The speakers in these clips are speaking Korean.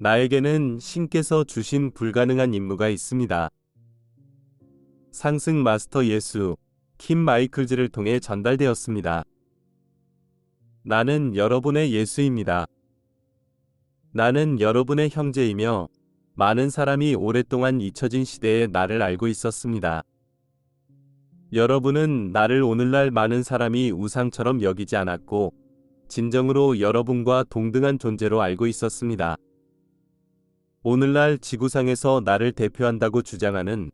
나에게는 신께서 주신 불가능한 임무가 있습니다. 상승 마스터 예수, 킴 마이클즈를 통해 전달되었습니다. 나는 여러분의 예수입니다. 나는 여러분의 형제이며 많은 사람이 오랫동안 잊혀진 시대에 나를 알고 있었습니다. 여러분은 나를 오늘날 많은 사람이 우상처럼 여기지 않았고 진정으로 여러분과 동등한 존재로 알고 있었습니다. 오늘날 지구상에서 나를 대표한다고 주장하는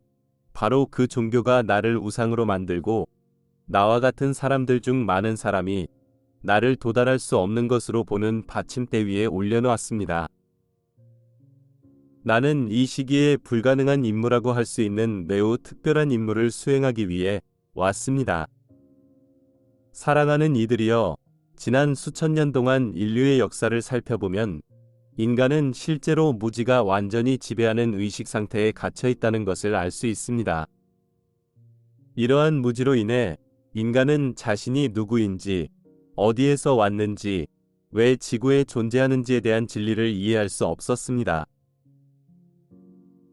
바로 그 종교가 나를 우상으로 만들고 나와 같은 사람들 중 많은 사람이 나를 도달할 수 없는 것으로 보는 받침대 위에 올려놓았습니다. 나는 이 시기에 불가능한 임무라고 할 수 있는 매우 특별한 임무를 수행하기 위해 왔습니다. 사랑하는 이들이여, 지난 수천 년 동안 인류의 역사를 살펴보면 인간은 실제로 무지가 완전히 지배하는 의식 상태에 갇혀 있다는 것을 알 수 있습니다. 이러한 무지로 인해 인간은 자신이 누구인지, 어디에서 왔는지, 왜 지구에 존재하는지에 대한 진리를 이해할 수 없었습니다.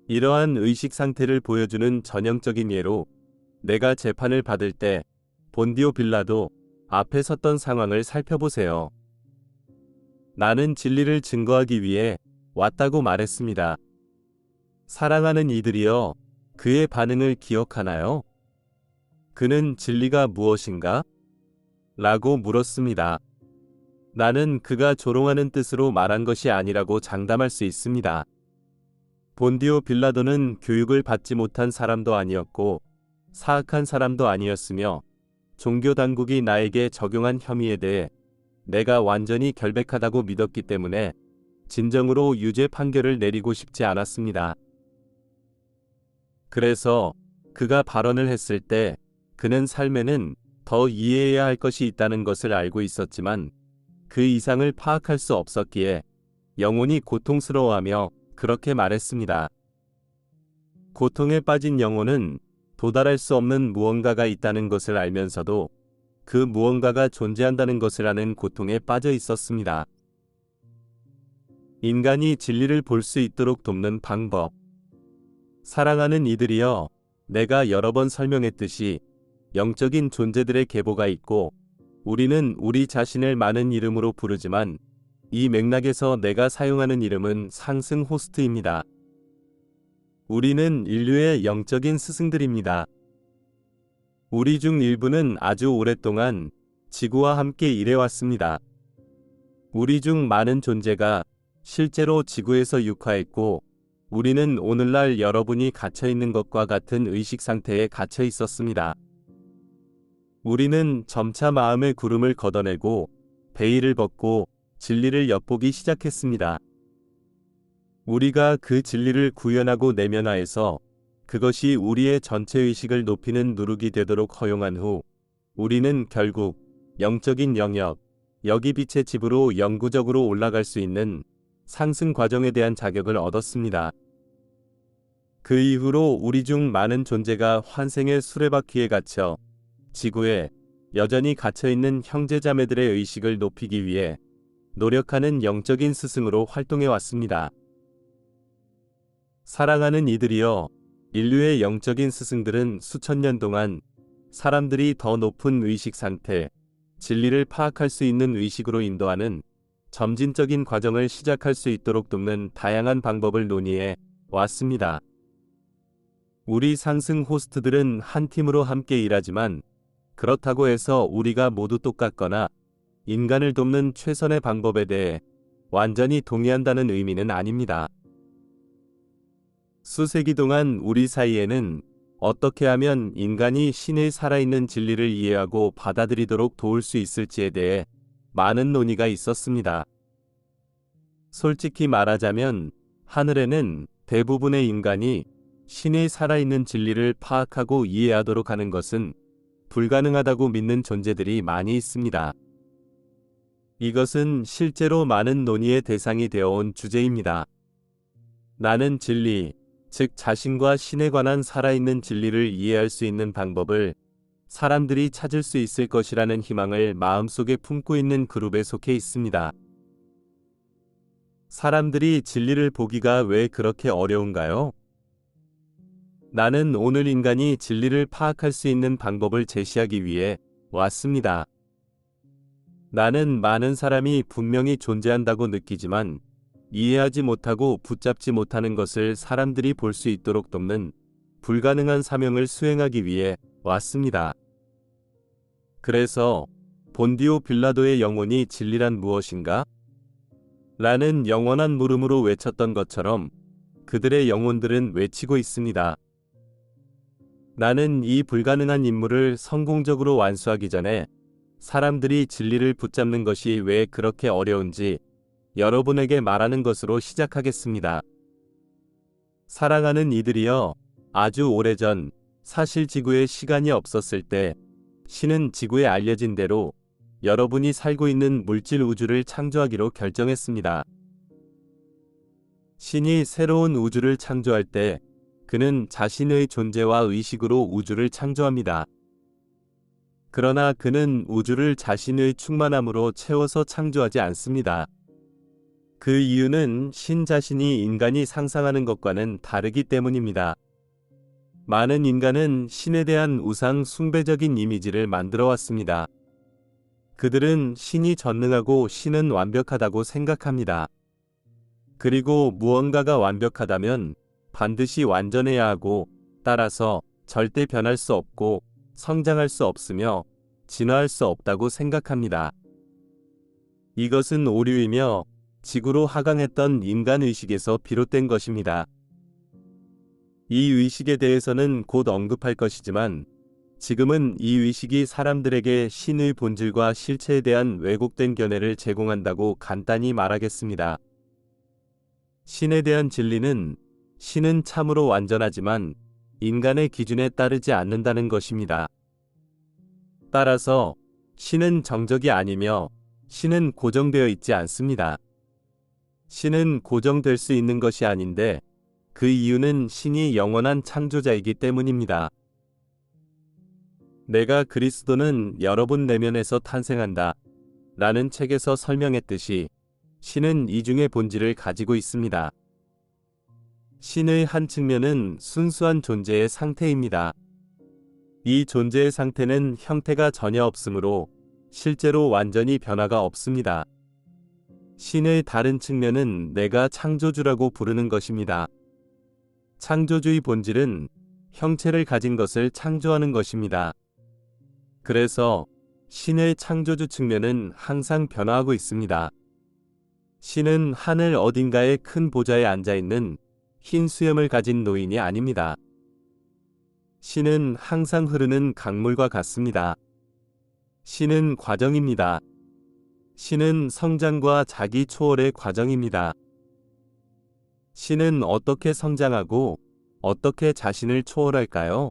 이러한 의식 상태를 보여주는 전형적인 예로 내가 재판을 받을 때 본디오 빌라도 앞에 섰던 상황을 살펴보세요. 나는 진리를 증거하기 위해 왔다고 말했습니다. 사랑하는 이들이여, 그의 반응을 기억하나요? 그는 진리가 무엇인가? 라고 물었습니다. 나는 그가 조롱하는 뜻으로 말한 것이 아니라고 장담할 수 있습니다. 본디오 빌라도는 교육을 받지 못한 사람도 아니었고 사악한 사람도 아니었으며 종교 당국이 나에게 적용한 혐의에 대해 내가 완전히 결백하다고 믿었기 때문에 진정으로 유죄 판결을 내리고 싶지 않았습니다. 그래서 그가 발언을 했을 때 그는 삶에는 더 이해해야 할 것이 있다는 것을 알고 있었지만 그 이상을 파악할 수 없었기에 영혼이 고통스러워하며 그렇게 말했습니다. 고통에 빠진 영혼은 도달할 수 없는 무언가가 있다는 것을 알면서도 그 무언가가 존재한다는 것을 아는 고통에 빠져 있었습니다. 인간이 진리를 볼 수 있도록 돕는 방법. 사랑하는 이들이여, 내가 여러 번 설명했듯이 영적인 존재들의 계보가 있고 우리는 우리 자신을 많은 이름으로 부르지만 이 맥락에서 내가 사용하는 이름은 상승 호스트입니다. 우리는 인류의 영적인 스승들입니다. 우리 중 일부는 아주 오랫동안 지구와 함께 일해왔습니다. 우리 중 많은 존재가 실제로 지구에서 육화했고 우리는 오늘날 여러분이 갇혀 있는 것과 같은 의식 상태에 갇혀 있었습니다. 우리는 점차 마음의 구름을 걷어내고 베일을 벗고 진리를 엿보기 시작했습니다. 우리가 그 진리를 구현하고 내면화해서 그것이 우리의 전체 의식을 높이는 누룩이 되도록 허용한 후 우리는 결국 영적인 영역, 여기 빛의 집으로 영구적으로 올라갈 수 있는 상승 과정에 대한 자격을 얻었습니다. 그 이후로 우리 중 많은 존재가 환생의 수레바퀴에 갇혀 지구에 여전히 갇혀있는 형제자매들의 의식을 높이기 위해 노력하는 영적인 스승으로 활동해 왔습니다. 사랑하는 이들이여, 인류의 영적인 스승들은 수천 년 동안 사람들이 더 높은 의식 상태, 진리를 파악할 수 있는 의식으로 인도하는 점진적인 과정을 시작할 수 있도록 돕는 다양한 방법을 논의해 왔습니다. 우리 상승 호스트들은 한 팀으로 함께 일하지만 그렇다고 해서 우리가 모두 똑같거나 인간을 돕는 최선의 방법에 대해 완전히 동의한다는 의미는 아닙니다. 수세기 동안 우리 사이에는 어떻게 하면 인간이 신의 살아있는 진리를 이해하고 받아들이도록 도울 수 있을지에 대해 많은 논의가 있었습니다. 솔직히 말하자면 하늘에는 대부분의 인간이 신의 살아있는 진리를 파악하고 이해하도록 하는 것은 불가능하다고 믿는 존재들이 많이 있습니다. 이것은 실제로 많은 논의의 대상이 되어온 주제입니다. 나는 진리, 즉 자신과 신에 관한 살아있는 진리를 이해할 수 있는 방법을 사람들이 찾을 수 있을 것이라는 희망을 마음속에 품고 있는 그룹에 속해 있습니다. 사람들이 진리를 보기가 왜 그렇게 어려운가요? 나는 오늘 인간이 진리를 파악할 수 있는 방법을 제시하기 위해 왔습니다. 나는 많은 사람이 분명히 존재한다고 느끼지만 이해하지 못하고 붙잡지 못하는 것을 사람들이 볼 수 있도록 돕는 불가능한 사명을 수행하기 위해 왔습니다. 그래서 본디오 빌라도의 영혼이 진리란 무엇인가? 라는 영원한 물음으로 외쳤던 것처럼 그들의 영혼들은 외치고 있습니다. 나는 이 불가능한 임무를 성공적으로 완수하기 전에 사람들이 진리를 붙잡는 것이 왜 그렇게 어려운지 여러분에게 말하는 것으로 시작하겠습니다. 사랑하는 이들이여, 아주 오래전 사실 지구에 시간이 없었을 때 신은 지구에 알려진 대로 여러분이 살고 있는 물질 우주를 창조하기로 결정했습니다. 신이 새로운 우주를 창조할 때 그는 자신의 존재와 의식으로 우주를 창조합니다. 그러나 그는 우주를 자신의 충만함으로 채워서 창조하지 않습니다. 그 이유는 신 자신이 인간이 상상하는 것과는 다르기 때문입니다. 많은 인간은 신에 대한 우상 숭배적인 이미지를 만들어 왔습니다. 그들은 신이 전능하고 신은 완벽하다고 생각합니다. 그리고 무언가가 완벽하다면 반드시 완전해야 하고 따라서 절대 변할 수 없고 성장할 수 없으며 진화할 수 없다고 생각합니다. 이것은 오류이며 지구로 하강했던 인간 의식에서 비롯된 것입니다. 이 의식에 대해서는 곧 언급할 것이지만 지금은 이 의식이 사람들에게 신의 본질과 실체에 대한 왜곡된 견해를 제공한다고 간단히 말하겠습니다. 신에 대한 진리는 신은 참으로 완전하지만 인간의 기준에 따르지 않는다는 것입니다. 따라서 신은 정적이 아니며 신은 고정되어 있지 않습니다. 신은 고정될 수 있는 것이 아닌데 그 이유는 신이 영원한 창조자이기 때문입니다. 내가 그리스도는 여러분 내면에서 탄생한다. 라는 책에서 설명했듯이 신은 이중의 본질을 가지고 있습니다. 신의 한 측면은 순수한 존재의 상태입니다. 이 존재의 상태는 형태가 전혀 없으므로 실제로 완전히 변화가 없습니다. 신의 다른 측면은 내가 창조주라고 부르는 것입니다. 창조주의 본질은 형체를 가진 것을 창조하는 것입니다. 그래서 신의 창조주 측면은 항상 변화하고 있습니다. 신은 하늘 어딘가에 큰 보좌에 앉아 있는 흰 수염을 가진 노인이 아닙니다. 신은 항상 흐르는 강물과 같습니다. 신은 과정입니다. 신은 성장과 자기 초월의 과정입니다. 신은 어떻게 성장하고 어떻게 자신을 초월할까요?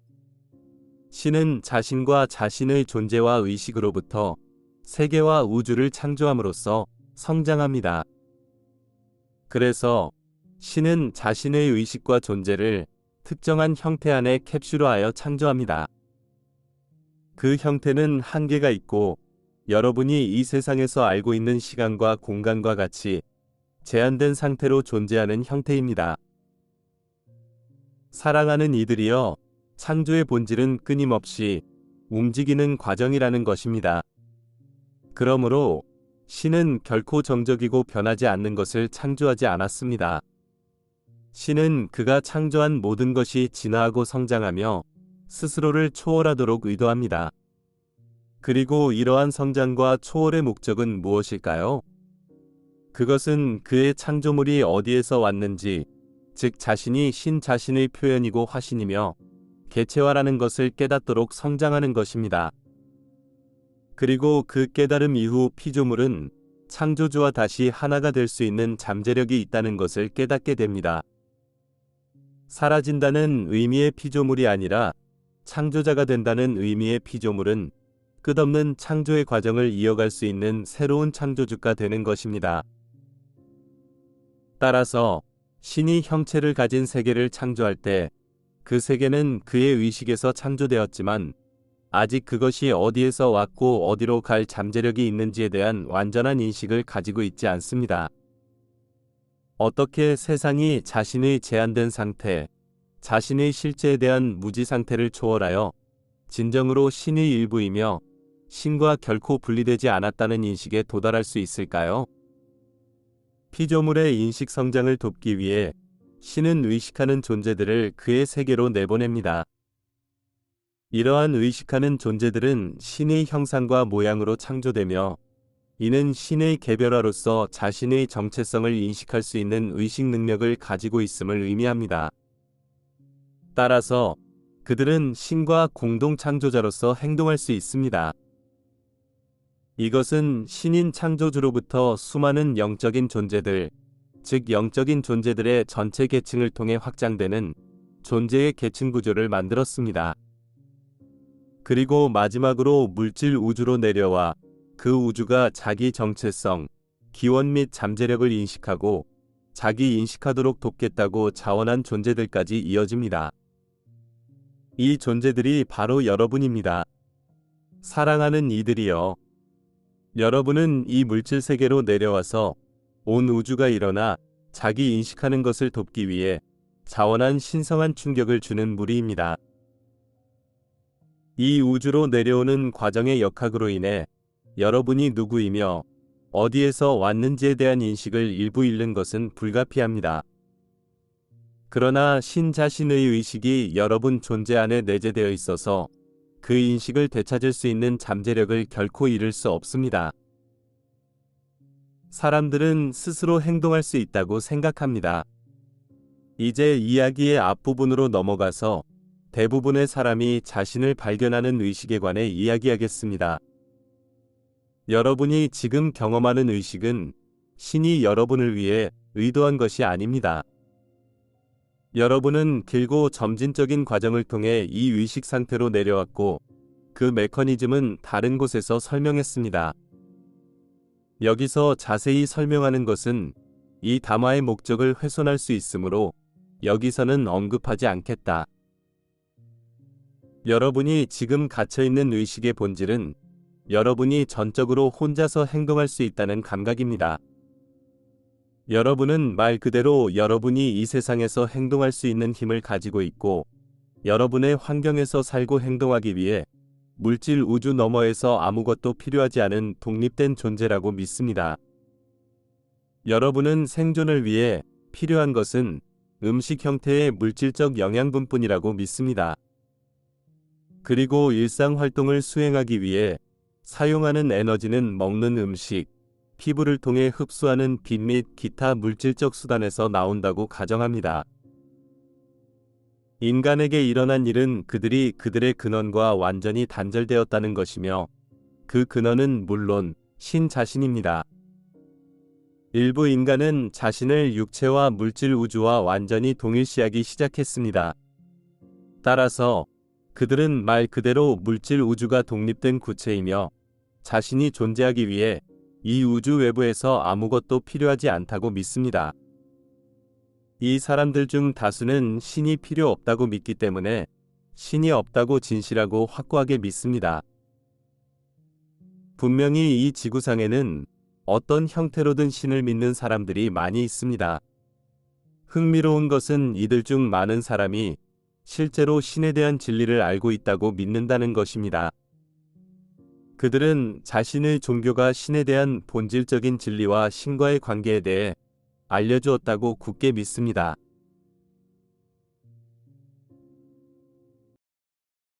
신은 자신과 자신의 존재와 의식으로부터 세계와 우주를 창조함으로써 성장합니다. 그래서 신은 자신의 의식과 존재를 특정한 형태 안에 캡슐화하여 창조합니다. 그 형태는 한계가 있고 여러분이 이 세상에서 알고 있는 시간과 공간과 같이 제한된 상태로 존재하는 형태입니다. 사랑하는 이들이여 창조의 본질은 끊임없이 움직이는 과정이라는 것입니다. 그러므로 신은 결코 정적이고 변하지 않는 것을 창조하지 않았습니다. 신은 그가 창조한 모든 것이 진화하고 성장하며 스스로를 초월하도록 의도합니다. 그리고 이러한 성장과 초월의 목적은 무엇일까요? 그것은 그의 창조물이 어디에서 왔는지, 즉 자신이 신 자신의 표현이고 화신이며 개체화라는 것을 깨닫도록 성장하는 것입니다. 그리고 그 깨달음 이후 피조물은 창조주와 다시 하나가 될 수 있는 잠재력이 있다는 것을 깨닫게 됩니다. 사라진다는 의미의 피조물이 아니라 창조자가 된다는 의미의 피조물은 끝없는 창조의 과정을 이어갈 수 있는 새로운 창조주가 되는 것입니다. 따라서 신이 형체를 가진 세계를 창조할 때 그 세계는 그의 의식에서 창조되었지만 아직 그것이 어디에서 왔고 어디로 갈 잠재력이 있는지에 대한 완전한 인식을 가지고 있지 않습니다. 어떻게 세상이 자신의 제한된 상태, 자신의 실제에 대한 무지 상태를 초월하여 진정으로 신의 일부이며 신과 결코 분리되지 않았다는 인식에 도달할 수 있을까요? 피조물의 인식 성장을 돕기 위해 신은 의식하는 존재들을 그의 세계로 내보냅니다. 이러한 의식하는 존재들은 신의 형상과 모양으로 창조되며 이는 신의 개별화로서 자신의 정체성을 인식할 수 있는 의식 능력을 가지고 있음을 의미합니다. 따라서 그들은 신과 공동 창조자로서 행동할 수 있습니다. 이것은 신인 창조주로부터 수많은 영적인 존재들, 즉 영적인 존재들의 전체 계층을 통해 확장되는 존재의 계층 구조를 만들었습니다. 그리고 마지막으로 물질 우주로 내려와 그 우주가 자기 정체성, 기원 및 잠재력을 인식하고 자기 인식하도록 돕겠다고 자원한 존재들까지 이어집니다. 이 존재들이 바로 여러분입니다. 사랑하는 이들이여. 여러분은 이 물질 세계로 내려와서 온 우주가 일어나 자기 인식하는 것을 돕기 위해 자원한 신성한 충격을 주는 무리입니다. 이 우주로 내려오는 과정의 역학으로 인해 여러분이 누구이며 어디에서 왔는지에 대한 인식을 일부 잃는 것은 불가피합니다. 그러나 신 자신의 의식이 여러분 존재 안에 내재되어 있어서 그 인식을 되찾을 수 있는 잠재력을 결코 잃을 수 없습니다. 사람들은 스스로 행동할 수 있다고 생각합니다. 이제 이야기의 앞부분으로 넘어가서 대부분의 사람이 자신을 발견하는 의식에 관해 이야기하겠습니다. 여러분이 지금 경험하는 의식은 신이 여러분을 위해 의도한 것이 아닙니다. 여러분은 길고 점진적인 과정을 통해 이 의식 상태로 내려왔고 그 메커니즘은 다른 곳에서 설명했습니다. 여기서 자세히 설명하는 것은 이 담화의 목적을 훼손할 수 있으므로 여기서는 언급하지 않겠다. 여러분이 지금 갇혀있는 의식의 본질은 여러분이 전적으로 혼자서 행동할 수 있다는 감각입니다. 여러분은 말 그대로 여러분이 이 세상에서 행동할 수 있는 힘을 가지고 있고 여러분의 환경에서 살고 행동하기 위해 물질 우주 너머에서 아무것도 필요하지 않은 독립된 존재라고 믿습니다. 여러분은 생존을 위해 필요한 것은 음식 형태의 물질적 영양분뿐이라고 믿습니다. 그리고 일상 활동을 수행하기 위해 사용하는 에너지는 먹는 음식, 피부를 통해 흡수하는 빛 및 기타 물질적 수단에서 나온다고 가정합니다. 인간에게 일어난 일은 그들이 그들의 근원과 완전히 단절되었다는 것이며 그 근원은 물론 신 자신입니다. 일부 인간은 자신을 육체와 물질 우주와 완전히 동일시하기 시작했습니다. 따라서 그들은 말 그대로 물질 우주가 독립된 구체이며 자신이 존재하기 위해 이 우주 외부에서 아무것도 필요하지 않다고 믿습니다. 이 사람들 중 다수는 신이 필요 없다고 믿기 때문에 신이 없다고 진실하고 확고하게 믿습니다. 분명히 이 지구상에는 어떤 형태로든 신을 믿는 사람들이 많이 있습니다. 흥미로운 것은 이들 중 많은 사람이 실제로 신에 대한 진리를 알고 있다고 믿는다는 것입니다. 그들은 자신의 종교가 신에 대한 본질적인 진리와 신과의 관계에 대해 알려주었다고 굳게 믿습니다.